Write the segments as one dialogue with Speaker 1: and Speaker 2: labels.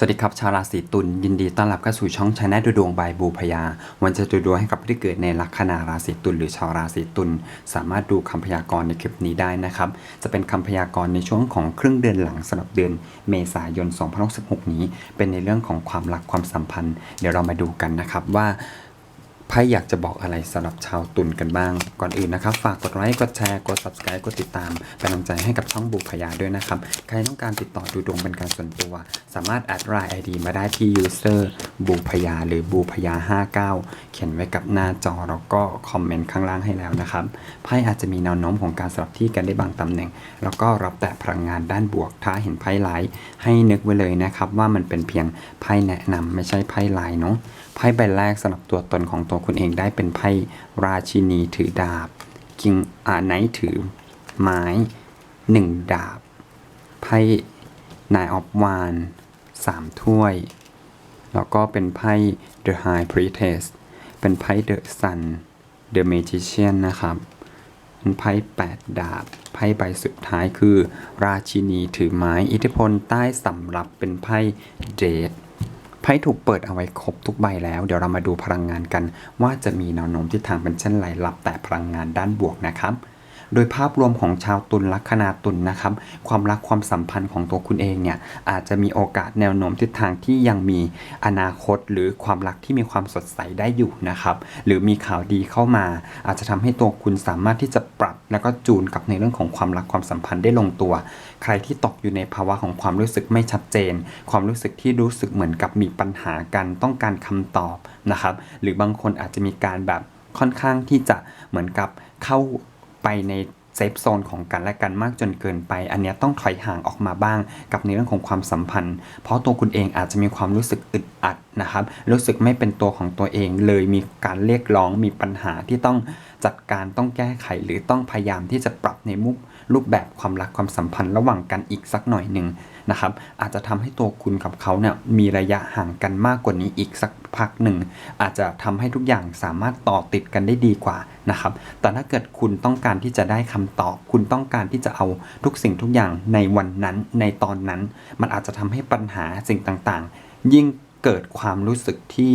Speaker 1: สวัสดีครับ ชาวราศีตุลยินดีต้อนรับเข้าสู่ช่องชาแนลดูดวงบายบูพยา วันจะดูดวงให้กับผู้ที่เกิดในลัคนาราศีตุลหรือชาวราศีตุลสามารถดูคำพยากรณ์ในคลิปนี้ได้นะครับ จะเป็นคำพยากรณ์ในช่วงของครึ่งเดือนหลังสำหรับเดือนเมษายน 2066นี้ เป็นในเรื่องของความรักความสัมพันธ์ เดี๋ยวเรามาดูกันนะครับว่า ไพ่อยากจะบอกอะไรสำหรับชาวตุลกันบ้าง ก่อนอื่นนะครับ ฝากกดไลค์กดแชร์กด subscribe กดติดตามเป็นกำลังใจให้กับช่องบุพยาด้วยนะครับ ใครต้องการติดต่อดูดวงเป็นการส่วนตัว สามารถแอดไลน์ ID มาได้ที่ user บุพยาหรือบุพยา 59 เขียนไว้กับหน้าจอแล้วก็คอมเมนต์ข้างล่างให้แล้วนะครับไพ่อาจจะมีแนวโน้มของการสลับที่กันได้บางตำแหน่ง แล้วก็รับแต่พลังงานด้านบวกถ้าเห็นไพ่ไลท์ให้นึกไว้เลยนะครับว่ามันเป็นเพียงไพ่แนะนำไม่ใช่ไพ่ไลน์เนาะ ไพ่ใบแรกสำหรับตัวตนของตัวคุณเองได้เป็นไพ่ราชินีถือดาบคิงอาไนถือไม้หนึ่งดาบ ไพ่นายออฟวานสามถ้วย แล้วก็เป็นไพ่ The High Priestess เป็นไพ่ The Sun The Magician นะครับเป็นไพ่แปดดาบ ไพ่ใบสุดท้ายคือ ราชินีถือไม้ อิทธิพลใต้สำรับเป็นไพ่เดท ไพ่ถูกเปิดเอาไว้ครบทุกใบแล้ว เดี๋ยวเรามาดูพลังงานกัน ว่าจะมีแนวโน้มที่ทางเป็นเช่นไรรับแต่พลังงานด้านบวกนะครับ โดยภาพรวมของชาวตุลลัคนาตุลนะครับ ความรักความสัมพันธ์ของตัวคุณเองเนี่ยอาจจะมีโอกาสแนวโน้มทิศทางที่ยังมีอนาคตหรือความรักที่มีความสดใสได้อยู่นะครับ หรือมีข่าวดีเข้ามา อาจจะทำให้ตัวคุณสามารถที่จะปรับ แล้วก็จูนกับในเรื่องของความรักความสัมพันธ์ได้ลงตัว ใครที่ตกอยู่ในภาวะของความรู้สึกไม่ชัดเจน ความรู้สึกที่รู้สึกเหมือนกับมีปัญหากันต้องการคำตอบนะครับ หรือบางคนอาจจะมีการแบบค่อนข้างที่จะเหมือนกับเข้า ไปในเซฟโซนของกันและกันมากจนเกินไป อันนี้ต้องถอยห่างออกมาบ้างกับในเรื่องของความสัมพันธ์ เพราะตัวคุณเองอาจจะมีความรู้สึกอึดอัดนะครับ รู้สึกไม่เป็นตัวของตัวเองเลยมีการเรียกร้องมีปัญหาที่ต้องจัดการต้องแก้ไขหรือต้องพยายามที่จะปรับในมุก รูปแบบความรักความสัมพันธ์ระหว่างกันอีกสักหน่อยหนึ่งนะครับ อาจจะทำให้ตัวคุณกับเขาเนี่ยมีระยะห่างกันมากกว่านี้อีกสักพักหนึ่ง อาจจะทำให้ทุกอย่างสามารถต่อติดกันได้ดีกว่านะครับ แต่ถ้าเกิดคุณต้องการที่จะได้คำตอบ คุณต้องการที่จะเอาทุกสิ่งทุกอย่างในวันนั้นในตอนนั้น มันอาจจะทำให้ปัญหาสิ่งต่างๆ ยิ่งเกิดความรู้สึกที่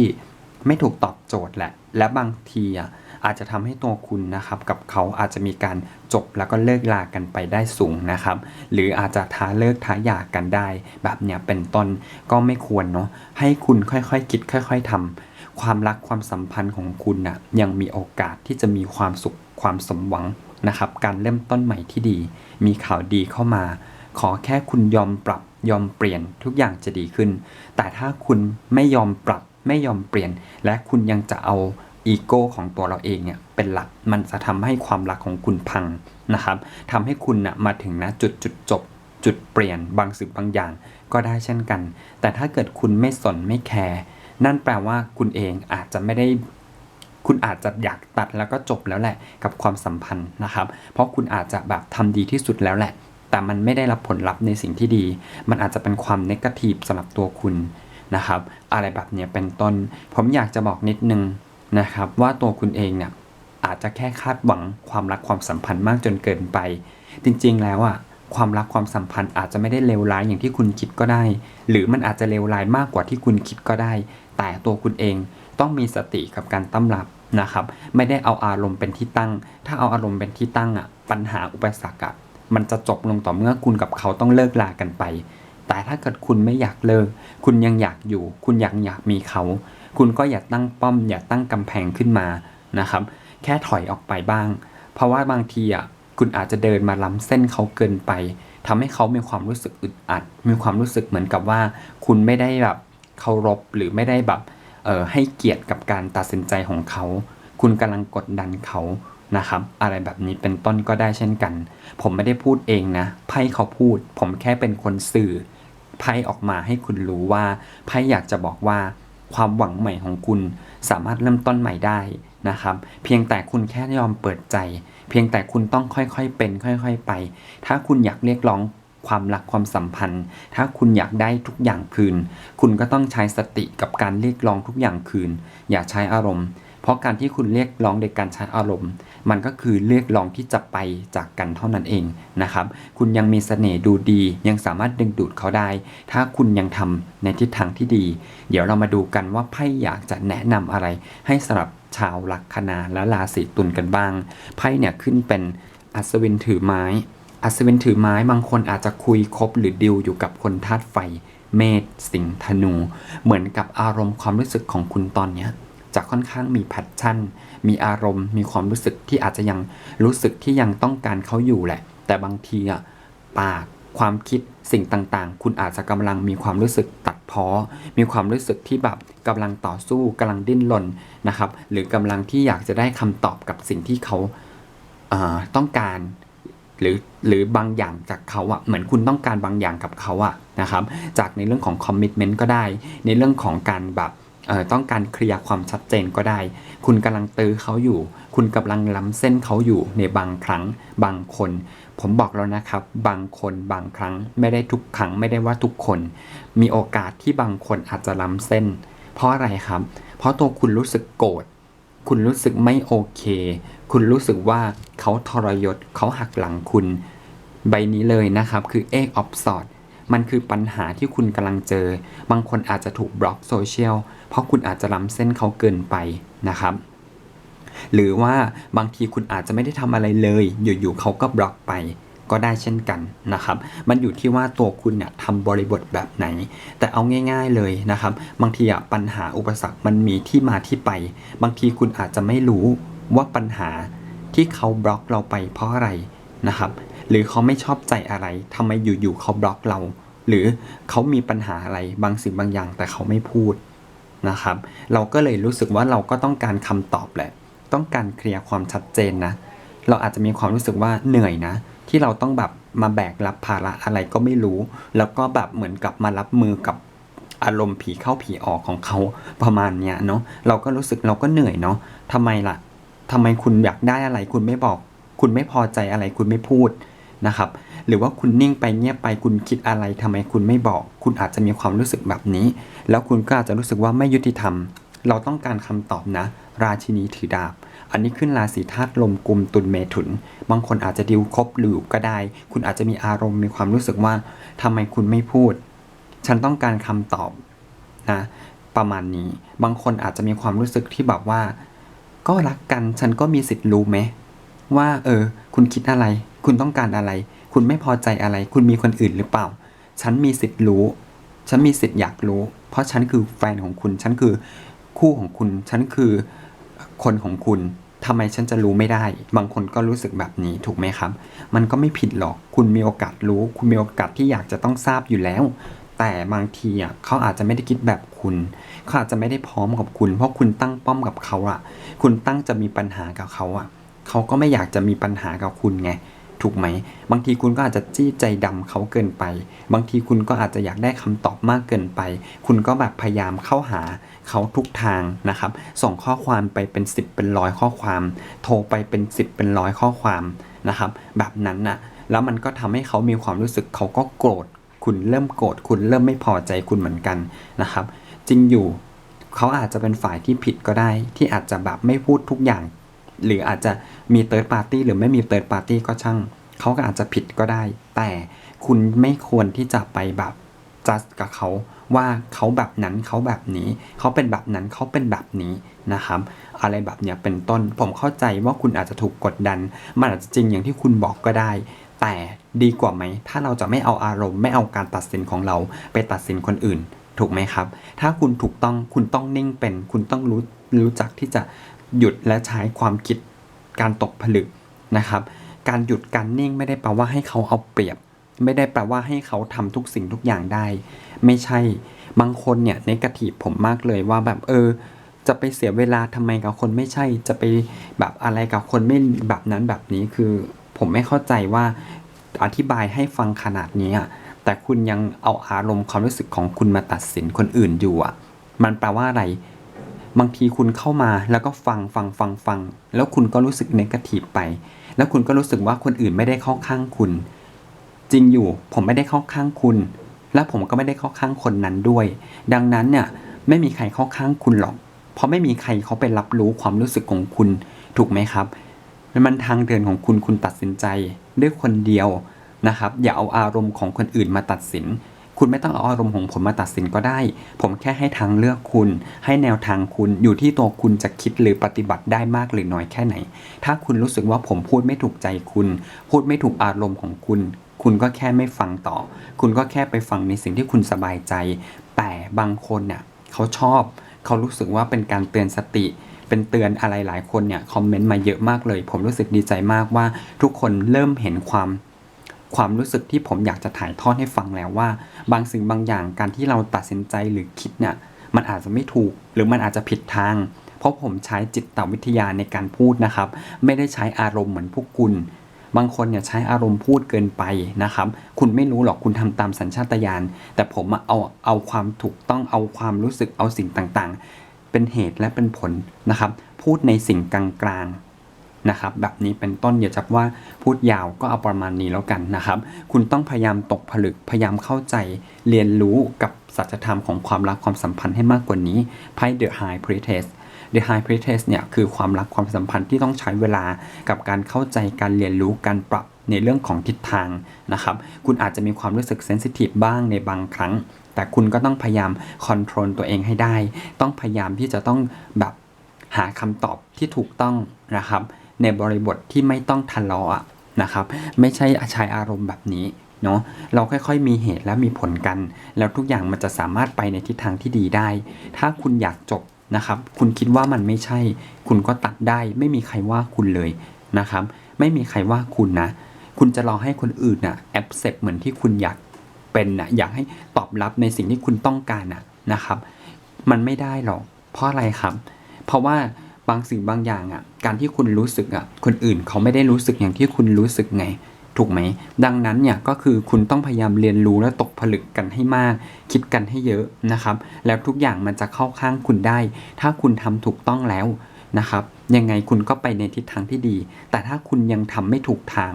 Speaker 1: ไม่ถูกตอบโจทย์แหละ และบางทีอะ อาจจะทำให้ตัวคุณนะครับกับเขาอาจจะมีการจบแล้วก็เลิกลากันไปได้สูงนะครับ หรืออาจจะท้าเลิกท้าหย่ากันได้ แบบเนี้ยเป็นต้นก็ไม่ควรเนาะให้คุณค่อยๆคคิด ค่อย ๆทำความรักความสัมพันธ์ของคุณนะ่ะยังมีโอกาสที่จะมีความสุขความสมหวังนะครับ การเริ่มต้นใหม่ที่ดี มีข่าวดีเข้ามา ขอแค่คุณยอมปรับยอมเปลี่ยนทุกอย่างจะดีขึ้น แต่ถ้าคุณไม่ยอมปรับไม่ยอมเปลี่ยน และคุณยังจะเอา อีโก้ของตัวเราเองเนี่ยเป็นหลักมันจะทำให้ความรักของคุณพังนะครับทำให้คุณนะมาถึงนะจุดจุดจบ จุดเปลี่ยนบางสิ่งบางอย่าง ก็ได้เช่นกัน แต่ถ้าเกิดคุณไม่สนไม่แคร์นั่นแปลว่าคุณเองอาจจะไม่ได้คุณอาจจะอยากตัดแล้วก็จบแล้วแหละกับความสัมพันธ์นะครับ เพราะคุณอาจจะแบบทำดีที่สุดแล้วแหละ แต่มันไม่ได้รับผลลัพธ์ในสิ่งที่ดี มันอาจจะเป็นความเนกาทีฟสำหรับตัวคุณนะครับ อะไรแบบเนี้ยเป็นต้น ผมอยากจะบอกนิดนึง นะครับ ว่าตัวคุณเองเนี่ยอาจจะแค่คาดหวังความรักความสัมพันธ์มากจนเกินไป จริงๆแล้วอะความรักความสัมพันธ์อาจจะไม่ได้เลวร้ายอย่างที่คุณคิดก็ได้ หรือมันอาจจะเลวร้ายมากกว่าที่คุณคิดก็ได้ แต่ตัวคุณเองต้องมีสติกับการตั้มรับนะครับ ไม่ได้เอาอารมณ์เป็นที่ตั้ง ถ้าเอาอารมณ์เป็นที่ตั้งอะปัญหาอุปสรรคอะมันจะจบลงต่อเมื่อคุณกับเขาต้องเลิกลากันไป แต่ถ้าเกิดคุณไม่อยากเลิก คุณยังอยากอยู่ คุณยากอยากมีเขา คุณก็อย่าตั้งป้อม อย่าตั้งกำแพงขึ้นมานะครับ แค่ถอยออกไปบ้าง เพราะว่าบางทีอะคุณอาจจะเดินมาล้ำเส้นเขาเกินไปทำให้เขามีความรู้สึกอึดอัด มีความรู้สึกเหมือนกับว่า คุณไม่ได้แบบเคารพหรือไม่ได้แบบเอ่อให้เกียรติกับการตัดสินใจของเขา คุณกำลังกดดันเขานะครับ อะไรแบบนี้เป็นต้นก็ได้เช่นกัน ผมไม่ได้พูดเองนะไพ่เขาพูด ผมแค่เป็นคนสื่อไพ่ออกมาให้คุณรู้ว่าไพ่อยากจะบอกว่า ความหวังใหม่ของคุณ สามารถเริ่มต้นใหม่ได้นะครับ เพียงแต่คุณแค่ยอมเปิดใจ เพียงแต่คุณต้องค่อยๆเป็น ค่อยๆไป ถ้าคุณอยากเรียกร้องความรักความสัมพันธ์ ถ้าคุณอยากได้ทุกอย่างคืน คุณก็ต้องใช้สติกับการเรียกร้องทุกอย่างคืน อย่าใช้อารมณ์ เพราะการที่คุณเรียกร้องโดยการใช้อารมณ์ มันก็คือเรียกร้องที่จะไปจากกันเท่านั้นเองนะครับ คุณยังมีเสน่ห์ดูดี ยังสามารถดึงดูดเขาได้ ถ้าคุณยังทำในทิศทางที่ดี เดี๋ยวเรามาดูกันว่าไพ่อยากจะแนะนำอะไร ให้สำหรับชาวลัคนาและราศีตุลกันบ้าง ไพ่เนี่ยขึ้นเป็นอัศวินถือไม้ อัศวินถือไม้บางคนอาจจะคุยคบหรือดิวอยู่กับคนธาตุไฟ เมษสิงห์ธนู เหมือนกับอารมณ์ความรู้สึกของคุณตอนเนี้ย จะค่อนข้างมีแพชชั่น มีอารมณ์ มีความรู้สึกที่อาจจะยังรู้สึกที่ยังต้องการเขาอยู่แหละ แต่บางทีอะปากความคิดสิ่งต่างๆ คุณอาจจะกำลังมีความรู้สึกตัดพ้อ มีความรู้สึกที่แบบกำลังต่อสู้กำลังดิ้นรนนะครับ หรือกำลังที่อยากจะได้คำตอบกับสิ่งที่เขาเอ่อต้องการหรือหรือบางอย่างจากเขาอะเหมือนคุณต้องการบางอย่างกับเขาอะนะครับ จากในเรื่องของคอมมิชเมนต์ก็ได้ ในเรื่องของการแบบ ต้องการเคลียร์ความชัดเจนก็ได้ คุณกำลังตื้อเขาอยู่ คุณกำลังล้ำเส้นเขาอยู่ในบางครั้ง บางคน ผมบอกแล้วนะครับ บางคนบางครั้งไม่ได้ทุกครั้งไม่ได้ว่าทุกคน มีโอกาสที่บางคนอาจจะล้ำเส้น เพราะอะไรครับ เพราะตัวคุณรู้สึกโกรธคุณรู้สึกไม่โอเค คุณรู้สึกว่าเขาทรยศเขาหักหลังคุณ ใบนี้เลยนะครับ คือเอกออฟสอด มันคือปัญหาที่คุณกำลังเจอ บางคนอาจจะถูกบล็อกโซเชียลเพราะคุณอาจจะล้ำเส้นเขาเกินไปนะครับหรือว่าบางทีคุณอาจจะไม่ได้ทำอะไรเลย อยู่ๆเขาก็บล็อกไปก็ได้เช่นกันนะครับ มันอยู่ที่ว่าตัวคุณเนี่ยทำบริบทแบบไหน แต่เอาง่าย ๆเลยนะครับ บางทีอะปัญหาอุปสรรคมันมีที่มาที่ไป บางทีคุณอาจจะไม่รู้ว่าปัญหาที่เขาบล็อกเราไปเพราะอะไรนะครับ หรือเขาไม่ชอบใจอะไรทำไมอยู่ๆเขาบล็อกเรา หรือเขามีปัญหาอะไรบางสิ่งบางอย่างแต่เขาไม่พูดนะครับ เราก็เลยรู้สึกว่าเราก็ต้องการคำตอบแหละ ต้องการเคลียร์ความชัดเจนนะ เราอาจจะมีความรู้สึกว่าเหนื่อยนะ ที่เราต้องแบบมาแบกรับภาระอะไรก็ไม่รู้ แล้วก็แบบเหมือนกับมารับมือกับอารมณ์ผีเข้าผีออกของเขาประมาณเนี้ยเนาะเราก็รู้สึกเราก็เหนื่อยเนาะทำไมล่ะทำไมคุณอยากได้อะไรคุณไม่บอก คุณไม่พอใจอะไรคุณไม่พูด นะครับ หรือว่าคุณนิ่งไปเงียบไปคุณคิดอะไรทำไมคุณไม่บอก คุณอาจจะมีความรู้สึกแบบนี้ แล้วคุณก็อาจจะรู้สึกว่าไม่ยุติธรรม เราต้องการคำตอบนะ ราชินีถือดาบ อันนี้ขึ้นราศีธาตุลมกุมตุลเมถุน บางคนอาจจะดิวคบหรือก็ได้ คุณอาจจะมีอารมณ์มีความรู้สึกว่าทำไมคุณไม่พูด ฉันต้องการคำตอบนะประมาณนี้ บางคนอาจจะมีความรู้สึกที่แบบว่า ก็รักกันฉันก็มีสิทธิ์รู้ไหมว่า เออ คุณคิดอะไร คุณต้องการอะไร คุณไม่พอใจอะไร คุณมีคนอื่นหรือเปล่า ฉันมีสิทธิ์รู้ ฉันมีสิทธิ์อยากรู้ เพราะฉันคือแฟนของคุณ ฉันคือคู่ของคุณ ฉันคือคนของคุณทำไมฉันจะรู้ไม่ได้ บางคนก็รู้สึกแบบนี้ถูกไหมครับ มันก็ไม่ผิดหรอก คุณมีโอกาสรู้ คุณมีโอกาสที่อยากจะต้องทราบอยู่แล้ว แต่บางทีอะเขาอาจจะไม่ได้คิดแบบคุณ เขาอาจจะไม่ได้พร้อมกับคุณ เพราะคุณตั้งป้อมกับเขาอะ คุณตั้งจะมีปัญหากับเขาอะ เขาก็ไม่อยากจะมีปัญหากับคุณไง ถูกไหม บางทีคุณก็อาจจะจี้ใจดำเขาเกินไป บางทีคุณก็อาจจะอยากได้คำตอบมากเกินไป คุณก็แบบพยายามเข้าหาเขาทุกทางนะครับ ส่งข้อความไปเป็น 10 เป็นร้อยข้อความ โทรไปเป็น 10 เป็นร้อยข้อความนะครับ แบบนั้นน่ะ แล้วมันก็ทำให้เขามีความรู้สึกเขาก็โกรธ คุณเริ่มโกรธ คุณเริ่มไม่พอใจคุณเหมือนกันนะครับ จริงอยู่เขาอาจจะเป็นฝ่ายที่ผิดก็ได้ ที่อาจจะแบบไม่พูดทุกอย่าง หรืออาจจะมีเติร์ดปาร์ตี้หรือไม่มีเติร์ดปาร์ตี้ก็ช่าง เขาก็อาจจะผิดก็ได้ แต่คุณไม่ควรที่จะไปแบบจัดกับเขาว่าเขาแบบนั้นเขาแบบนี้ เขาเป็นแบบนั้นเขาเป็นแบบนี้นะครับ อะไรแบบเนี้ยเป็นต้นผมเข้าใจว่าคุณอาจจะถูกกดดัน มันอาจจะจริงอย่างที่คุณบอกก็ได้ แต่ดีกว่าไหม ถ้าเราจะไม่เอาอารมณ์ไม่เอาการตัดสินของเราไปตัดสินคนอื่น ถูกไหมครับ ถ้าคุณถูกต้องคุณต้องนิ่งเป็น คุณต้องรู้รู้จักที่จะ หยุดและใช้ความคิดการตกผลึกนะครับ การหยุดการนิ่งไม่ได้แปลว่าให้เขาเอาเปรียบ ไม่ได้แปลว่าให้เขาทำทุกสิ่งทุกอย่างได้ ไม่ใช่บางคนเนี่ยในกระถีบผมมากเลยว่าแบบเออ จะไปเสียเวลาทำไมกับคนไม่ใช่ จะไปแบบอะไรกับคนไม่แบบนั้นแบบนี้คือผมไม่เข้าใจว่าอธิบายให้ฟังขนาดนี้อะแต่คุณยังเอาอารมณ์ความรู้สึกของคุณมาตัดสินคนอื่นอยู่อะ มันแปลว่าอะไร บางทีคุณเข้ามาแล้วก็ฟังฟังฟังฟัง แล้วคุณก็รู้สึกเนกาทีฟไป แล้วคุณก็รู้สึกว่าคนอื่นไม่ได้เข้าข้างคุณ จริงอยู่ผมไม่ได้เข้าข้างคุณ และผมก็ไม่ได้เข้าข้างคนนั้นด้วย ดังนั้นเนี่ยไม่มีใครเข้าข้างคุณหรอก เพราะไม่มีใครเขาไปรับรู้ความรู้สึกของคุณ ถูกไหมครับมันทางเดินของคุณคุณตัดสินใจด้วยคนเดียวนะครับ อย่าเอาอารมณ์ของคนอื่นมาตัดสิน คุณไม่ต้องเอาอารมณ์ของผมมาตัดสินก็ได้ ผมแค่ให้ทางเลือกคุณ ให้แนวทางคุณอยู่ที่ตัวคุณจะคิดหรือปฏิบัติได้มากหรือน้อยแค่ไหน ถ้าคุณรู้สึกว่าผมพูดไม่ถูกใจคุณ พูดไม่ถูกอารมณ์ของคุณ คุณก็แค่ไม่ฟังต่อ คุณก็แค่ไปฟังในสิ่งที่คุณสบายใจ แต่บางคนเนี่ยเขาชอบ เขารู้สึกว่าเป็นการเตือนสติเป็นเตือนอะไรหลายคนเนี่ยคอมเมนต์มาเยอะมากเลย ผมรู้สึกดีใจมากว่าทุกคนเริ่มเห็นความ ความรู้สึกที่ผมอยากจะถ่ายทอดให้ฟังแล้วว่า บางสิ่งบางอย่างการที่เราตัดสินใจหรือคิดเนี่ยมันอาจจะไม่ถูกหรือมันอาจจะผิดทาง เพราะผมใช้จิตวิทยาในการพูดนะครับ ไม่ได้ใช้อารมณ์เหมือนพวกคุณ บางคนเนี่ยใช้อารมณ์พูดเกินไปนะครับ คุณไม่รู้หรอกคุณทำตามสัญชาตญาณแต่ผมเอาเอาความถูกต้องเอาความรู้สึกเอาสิ่งต่างๆ เป็นเหตุและเป็นผลนะครับ พูดในสิ่งกลางๆ นะครับแบบนี้เป็นต้นอย่าจับว่าพูดยาวก็เอาประมาณนี้แล้วกันนะครับ คุณต้องพยายามตกผลึกพยายามเข้าใจเรียนรู้กับสัจธรรมของความรักความสัมพันธ์ให้มากกว่านี้ไพ่ The High Priestess The High Priestess เนี่ยคือความรักความสัมพันธ์ที่ต้องใช้เวลากับการเข้าใจการเรียนรู้การปรับในเรื่องของทิศทางนะครับ คุณอาจจะมีความรู้สึกเซนซิทีฟบ้างในบางครั้ง แต่คุณก็ต้องพยายามคอนโทรลตัวเองให้ได้ ต้องพยายามที่จะต้องแบบหาคำตอบที่ถูกต้องนะครับ ในบริบทที่ไม่ต้องทะเลาะอะนะครับ ไม่ใช่ใช้อารมณ์แบบนี้เนาะเราค่อยๆมีเหตุและมีผลกัน แล้วทุกอย่างมันจะสามารถไปในทิศทางที่ดีได้ ถ้าคุณอยากจบนะครับ คุณคิดว่ามันไม่ใช่ คุณก็ตัดได้ ไม่มีใครว่าคุณเลยนะครับ ไม่มีใครว่าคุณนะ คุณจะรอให้คนอื่นนะแอปเซปเหมือนที่คุณอยากเป็นนะอยากให้ตอบรับในสิ่งที่คุณต้องการนะนะครับ มันไม่ได้หรอก เพราะอะไรครับ เพราะว่า บางสิ่งบางอย่างอะ การที่คุณรู้สึกอะ คนอื่นเขาไม่ได้รู้สึกอย่างที่คุณรู้สึกไง ถูกไหม ดังนั้นเนี่ยก็คือคุณต้องพยายามเรียนรู้และตกผลึกกันให้มาก คิดกันให้เยอะนะครับ แล้วทุกอย่างมันจะเข้าข้างคุณได้ ถ้าคุณทำถูกต้องแล้วนะครับ ยังไงคุณก็ไปในทิศทางที่ดี แต่ถ้าคุณยังทำไม่ถูกทาง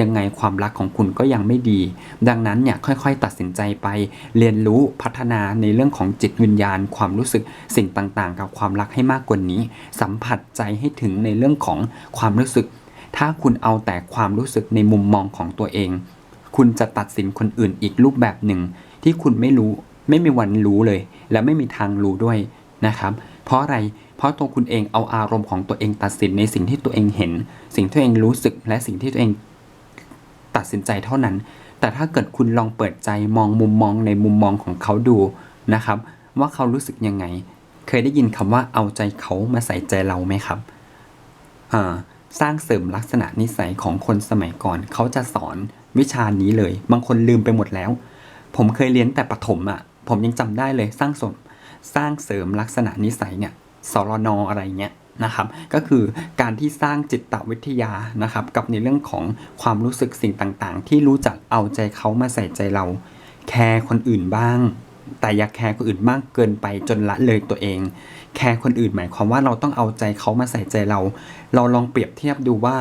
Speaker 1: ยังไงความรักของคุณก็ยังไม่ดี ดังนั้นเนี่ยค่อยๆ ตัดสินใจไปเรียนรู้พัฒนาในเรื่องของจิตวิญญาณ ความรู้สึกสิ่งต่างๆ กับความรักให้มากกว่านี้ สัมผัสใจให้ถึงในเรื่องของความรู้สึก ถ้าคุณเอาแต่ความรู้สึกในมุมมองของตัวเอง คุณจะตัดสินคนอื่นอีกรูปแบบหนึ่ง ที่คุณไม่รู้ไม่มีวันรู้เลย และไม่มีทางรู้ด้วยนะครับเพราะอะไร เพราะตัวคุณเองเอาอารมณ์ของตัวเองตัดสินในสิ่งที่ตัวเองเห็น สิ่งที่ตัวเองรู้สึกและสิ่งที่ตัวเอง ตัดสินใจเท่านั้น แต่ถ้าเกิดคุณลองเปิดใจมองมุมมองในมุมมองของเขาดูนะครับ ว่าเขารู้สึกยังไง เคยได้ยินคำว่าเอาใจเขามาใส่ใจเราไหมครับสร้างเสริมลักษณะนิสัยของคนสมัยก่อน เขาจะสอนวิชานี้เลย บางคนลืมไปหมดแล้ว ผมเคยเรียนแต่ประถมอะ่ะ ผมยังจำได้เลยสร้างสมสร้างเสริมลักษณะนิสัยเนี่ยสรนอะไรเงี้ย นะครับ ก็คือการที่สร้างจิตวิทยานะครับ กับในเรื่องของความรู้สึกสิ่งต่างๆ ที่รู้จักเอาใจเขามาใส่ใจเรา แคร์คนอื่นบ้าง แต่อย่าแคร์คนอื่นมากเกินไปจนละเลยตัวเอง แคร์คนอื่นหมายความว่าเราต้องเอาใจเขามาใส่ใจเรา เราลองเปรียบเทียบดูว่า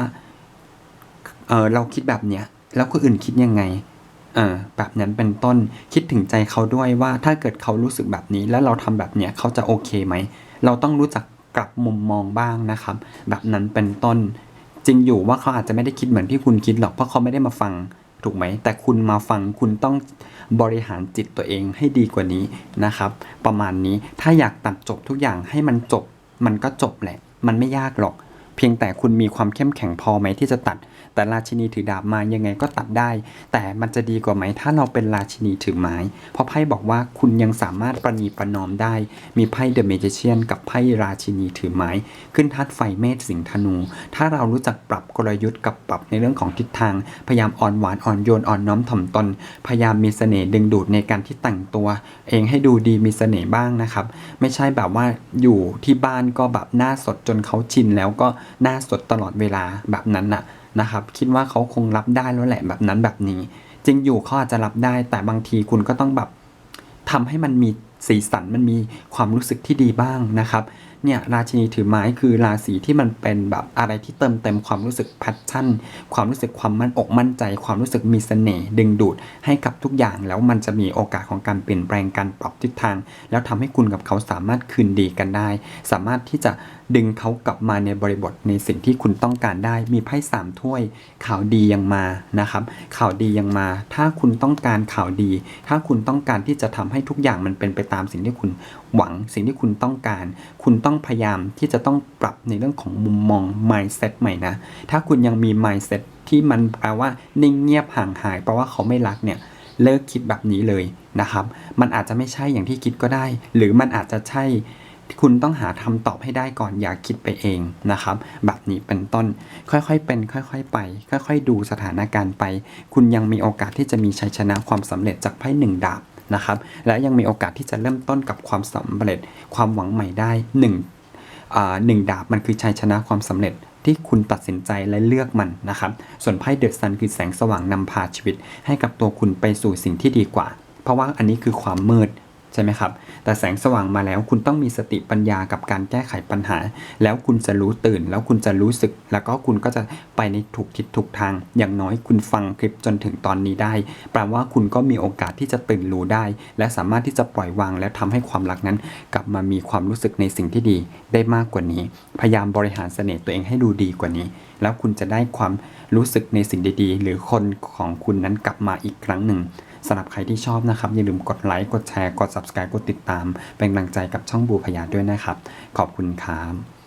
Speaker 1: เออเราคิดแบบเนี้ยแล้วคนอื่นคิดยังไงเออแบบนั้นเป็นต้นคิดถึงใจเขาด้วยว่าถ้าเกิดเขารู้สึกแบบนี้ แล้วเราทำแบบเนี้ยเขาจะโอเคไหม เราต้องรู้จัก กลับมุมมองบ้างนะครับ แบบนั้นเป็นต้นจริงอยู่ว่าเขาอาจจะไม่ได้คิดเหมือนที่คุณคิดหรอกเพราะเขาไม่ได้มาฟังถูกไหม แต่คุณมาฟังคุณต้องบริหารจิตตัวเองให้ดีกว่านี้นะครับ ประมาณนี้ถ้าอยากตัดจบทุกอย่างให้มันจบ มันก็จบแหละ มันไม่ยากหรอก เพียงแต่คุณมีความเข้มแข็งพอไหมที่จะตัด แต่ราชินีถือดาบมายังไงก็ตัดได้ แต่มันจะดีกว่าไหมถ้าเราเป็นราชินีถือไม้ เพราะไพ่บอกว่าคุณยังสามารถประนีประนอมได้ มีไพ่เดอะเมจิเชียนกับไพ่ราชินีถือไม้ ขึ้นทัดไฟเมษสิงห์ธนู ถ้าเรารู้จักปรับกลยุทธ์กับปรับในเรื่องของทิศทาง พยายามอ่อนหวานอ่อนโยนอ่อนน้อมถ่อมตน พยายามมีเสน่ห์ดึงดูดในการที่แต่งตัว เองให้ดูดีมีเสน่ห์บ้างนะครับ ไม่ใช่แบบว่าอยู่ที่บ้านก็แบบหน้าสดจนเขาชินแล้วก็หน้าสดตลอดเวลาแบบนั้นน่ะนะครับ คิดว่าเขาคงรับได้แล้วแหละแบบนั้นแบบนี้ จริงอยู่เขาอาจจะรับได้ แต่บางทีคุณก็ต้องแบบทำให้มันมีสีสันมันมีความรู้สึกที่ดีบ้างนะครับ เนี่ยราชินีถือไม้คือราศีที่มันเป็นแบบอะไรที่เติมเต็มความรู้สึกแพชชั่น ความรู้สึกความมั่นอกมั่นใจ ความรู้สึกมีเสน่ห์ดึงดูดให้กับทุกอย่าง แล้วมันจะมีโอกาสของการเปลี่ยนแปลงการปรับทิศทาง แล้วทำให้คุณกับเขาสามารถคืนดีกันได้ สามารถที่จะดึงเขากลับมาในบริบทในสิ่งที่คุณต้องการได้ มีไพ่สามถ้วย ข่าวดียังมานะครับ ข่าวดียังมา ถ้าคุณต้องการข่าวดี ถ้าคุณต้องการที่จะทำให้ทุกอย่างมันเป็นไปตามสิ่งที่คุณหวัง สิ่งที่คุณต้องการ คุณต้อง้องพยายามที่จะต้องปรับในเรื่องของมุมมอง mindset ใหม่นะ ถ้าคุณยังมี mindset ที่มันแปลว่านิ่งเงียบห่างหายแปลว่าเขาไม่รักเนี่ยเลิกคิดแบบนี้เลยนะครับ มันอาจจะไม่ใช่อย่างที่คิดก็ได้ หรือมันอาจจะใช่ คุณต้องหาคำตอบให้ได้ก่อนอย่าคิดไปเองนะครับ แบบนี้เป็นต้น ค่อยๆเป็น ค่อยๆไป ค่อยๆ ดูสถานการณ์ไป คุณยังมีโอกาสที่จะมีชัยชนะความสำเร็จจากไพ่หนึ่งดาบ นะครับ และยังมีโอกาสที่จะเริ่มต้นกับความสำเร็จ ความหวังใหม่ได้หนึ่งหนึ่งดาบมันคือชัยชนะความสำเร็จที่คุณตัดสินใจและเลือกมันนะครับ ส่วนไพ่เดอะซันคือแสงสว่างนำพาชีวิต ให้กับตัวคุณไปสู่สิ่งที่ดีกว่า เพราะว่าอันนี้คือความมืด ใช่ไหมครับ แต่แสงสว่างมาแล้วคุณต้องมีสติปัญญากับการแก้ไขปัญหา แล้วคุณจะรู้ตื่น แล้วคุณจะรู้สึก แล้วก็คุณก็จะไปในถูกทิศถูกทาง อย่างน้อยคุณฟังคลิปจนถึงตอนนี้ได้ แปลว่าคุณก็มีโอกาสที่จะตื่นรู้ได้ และสามารถที่จะปล่อยวาง และทำให้ความรักนั้น กลับมามีความรู้สึกในสิ่งที่ดี ได้มากกว่านี้ พยายามบริหารเสน่ห์ตัวเองให้ดูดีกว่านี้ แล้วคุณจะได้ความรู้สึกในสิ่งดีๆ หรือคนของคุณนั้นกลับมาอีกครั้งหนึ่ง สำหรับใครที่ชอบนะครับ อย่าลืมกดไลค์ กดแชร์ กด subscribe กดติดตาม เป็นกำลังใจกับช่องบูพยาด้วยนะครับ ขอบคุณครับ